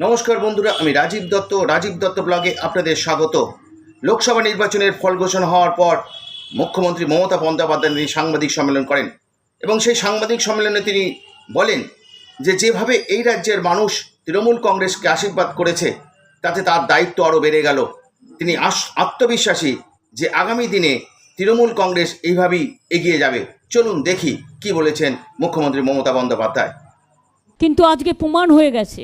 নমস্কার বন্ধুরা, আমি রাজীব দত্ত রাজীব দত্ত ব্লগে আপনাদের স্বাগত। লোকসভা নির্বাচনের ফল ঘোষণা হওয়ার পর মুখ্যমন্ত্রী মমতা বন্দ্যোপাধ্যায় তিনি সাংবাদিক সম্মেলন করেন এবং সেই সাংবাদিক সম্মেলনে তিনি বলেন যে, যেভাবে এই রাজ্যের মানুষ তৃণমূল কংগ্রেসকে আশীর্বাদ করেছে, তাতে তার দায়িত্ব আরও বেড়ে গেল। তিনি আত্মবিশ্বাসী যে আগামী দিনে তৃণমূল কংগ্রেস এইভাবেই এগিয়ে যাবে। চলুন দেখি কি বলেছেন মুখ্যমন্ত্রী মমতা বন্দ্যোপাধ্যায়। কিন্তু আজকে প্রমাণ হয়ে গেছে।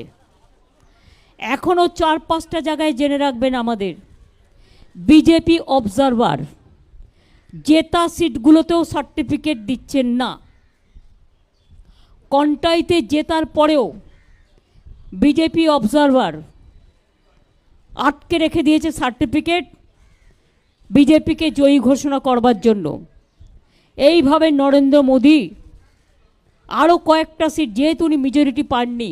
এখনও চার পাঁচটা জায়গায় জেনে রাখবেন আমাদের। বিজেপি অবজারভার জেতা সিটগুলোতেও সার্টিফিকেট দিচ্ছেন না। কন্টাইতে জেতার পরেও বিজেপি অবজারভার আটকে রেখে দিয়েছে সার্টিফিকেট বিজেপিকে জয়ী ঘোষণা করবার জন্য। এইভাবে নরেন্দ্র মোদী আরও কয়েকটা সিট, যেহেতু উনি মেজরিটি পাননি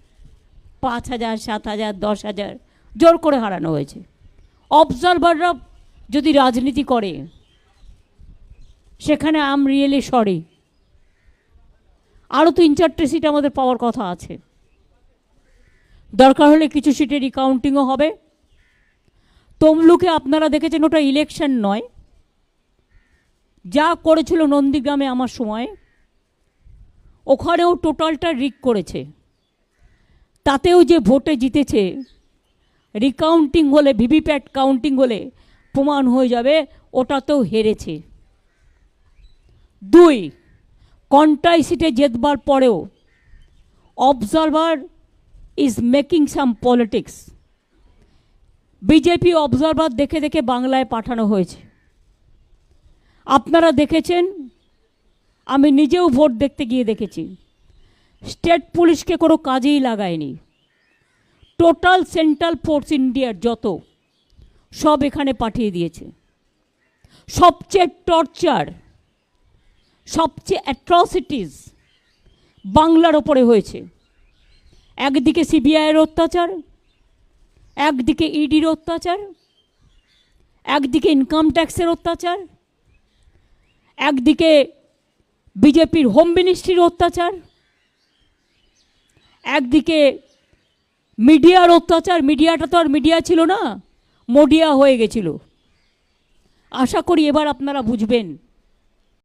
পাঁচ হাজার, সাত হাজার, দশ হাজার জোর করে হারানো হয়েছে। অবজারভাররা যদি রাজনীতি করে, সেখানে আম রিয়েলি সরি আরও তিন, চারটে সিট আমাদের পাওয়ার কথা আছে। দরকার হলে কিছু সিটে রিকাউন্টিংও হবে। তমলুকে আপনারা দেখেছেন, ওটা ইলেকশন নয়। যা করেছিল নন্দীগ্রামে আমার সময়, ওখানেও টোটালটা রিক করেছে। তাতেও যে ভোটে জিতেছে রিকাউন্টিং হলে, ভিভিপ্যাট কাউন্টিং হলে প্রমাণ হয়ে যাবে, ওটাতেও হেরেছে। দুই কন্টাই সিটে জেতবার পরেও observer is making some politics BJP observer দেখে দেখে বাংলায় পাঠানো হয়েছে। আপনারা দেখেছেন, আমি নিজেও ভোট দেখতে গিয়ে দেখেছি। স্টেট পুলিশকে কোনো কাজেই লাগায়নি। টোটাল সেন্ট্রাল ফোর্স ইন্ডিয়ার যত, সব এখানে পাঠিয়ে দিয়েছে। সবচেয়ে টর্চার, সবচেয়ে অ্যাট্রসিটিস বাংলার ওপরে হয়েছে। একদিকে সিবিআইয়ের অত্যাচার, একদিকে ইডির অত্যাচার, একদিকে ইনকাম ট্যাক্সের অত্যাচার, একদিকে বিজেপির হোম মিনিস্ট্রির অত্যাচার একদিকে মিডিয়ার অত্যাচার, মিডিয়াটা তো আর মিডিয়া ছিল না, মডিয়া হয়ে গেছিল। আশা করি এবার আপনারা বুঝবেন।